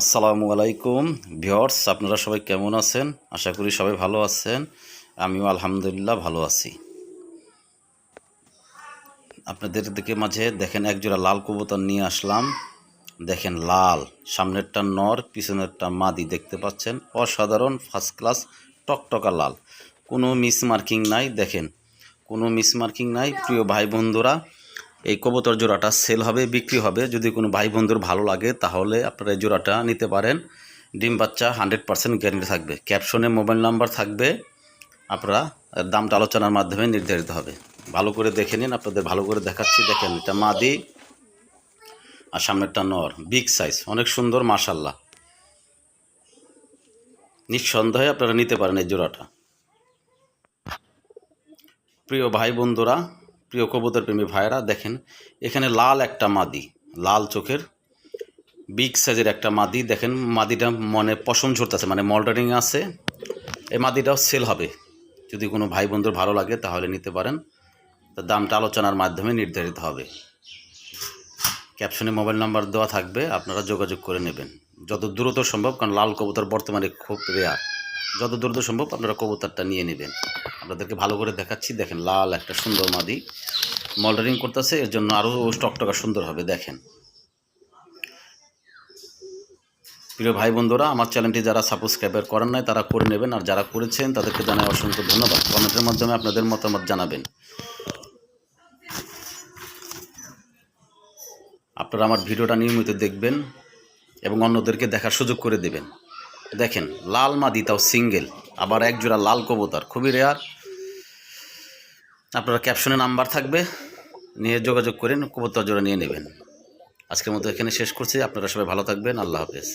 আসসালামু আলাইকুম। ভিওর্স আপনারা সবাই কেমন আছেন? আশা করি সবাই ভালো আছেন। আমিও আলহামদুলিল্লাহ ভালো আছি। আপনাদের দিকে মাঝে দেখেন একজোড়া লাল কবুতর নিয়ে আসলাম। দেখেন লাল, সামনেরটা নর, পিছনেরটা মাদি, দেখতে পাচ্ছেন? অসাধারণ ফার্স্ট ক্লাস টকটকা লাল। কোনো মিস মার্কিং নাই, দেখেন। কোনো মিস মার্কিং নাই, প্রিয় ভাই বন্ধুরা। এই কবুতর জোড়াটা সেল হবে, বিক্রি হবে। যদি কোনো ভাই বন্ধুর ভালো লাগে, তাহলে আপনারা এই জোড়াটা নিতে পারেন। ডিম বাচ্চা হান্ড্রেড পার্সেন্ট গ্যারেন্টি থাকবে। ক্যাপশনে মোবাইল নাম্বার থাকবে। আপনারা দামটা আলোচনার মাধ্যমে নির্ধারিত হবে। ভালো করে দেখে নিন, আপনাদের ভালো করে দেখাচ্ছি। দেখেন, এটা মাদি আর সামনেরটা নর বিগ সাইজ অনেক সুন্দর মাশাল্লাহ নিঃসন্দেহে আপনারা নিতে পারেন এই জোড়াটা। প্রিয় ভাই বন্ধুরা প্রিয় কবুতর প্রেমী ভাইরা দেখেন, এখানে লাল একটা মাদি, লাল চোখের, বিগ সাইজের একটা মাদি। দেখেন, মাদিটা মনে পশম ঝরতেছে মানে মল্ডারিং আছে। এই মাদিটাও সেল হবে। যদি কোনো ভাই বন্ধুর ভালো লাগে, তাহলে নিতে পারেন। তো দামটা আলোচনার মাধ্যমে নির্ধারিত হবে। ক্যাপশনে মোবাইল নাম্বার দেওয়া থাকবে, আপনারা যোগাযোগ করে নেবেন। যত দ্রুত সম্ভব, কারণ লাল কবুতর বর্তমানে খুব রেয়ার যত দ্রুত সম্ভব আপনারা কবুতরটা নিয়ে নেবেন। আপনাদেরকে ভালো করে দেখাচ্ছি। দেখেন, লাল একটা সুন্দর মাদি। মল্ডারিং করতেছে, এর জন্য আরও স্টকটকা সুন্দর হবে, দেখেন। প্রিয় ভাই বন্ধুরা, আমার চ্যানেলটি যারা সাবস্ক্রাইবার করেন নাই, তারা করে নেবেন। আর যারা করেছেন, তাদেরকে জানাই অসংখ্য ধন্যবাদ। কমেন্টের মাধ্যমে আপনাদের মতামত জানাবেন। আপনারা আমার ভিডিওটা নিয়মিত দেখবেন এবং অন্যদেরকে দেখার সুযোগ করে দেবেন। দেখেন, লাল মাদি তাও সিঙ্গেল, আবার একজোড়া লাল কবুতর, খুবই রেয়ার আপনার ক্যাপশনে নাম্বার থাকবে, নিয়ে যোগাযোগ করেন, কবুতর জোড়া নিয়ে নেবেন। আজকের মতো এখানে শেষ করছি, আপনারা সবাই ভালো থাকবেন, আল্লাহ হাফেজ।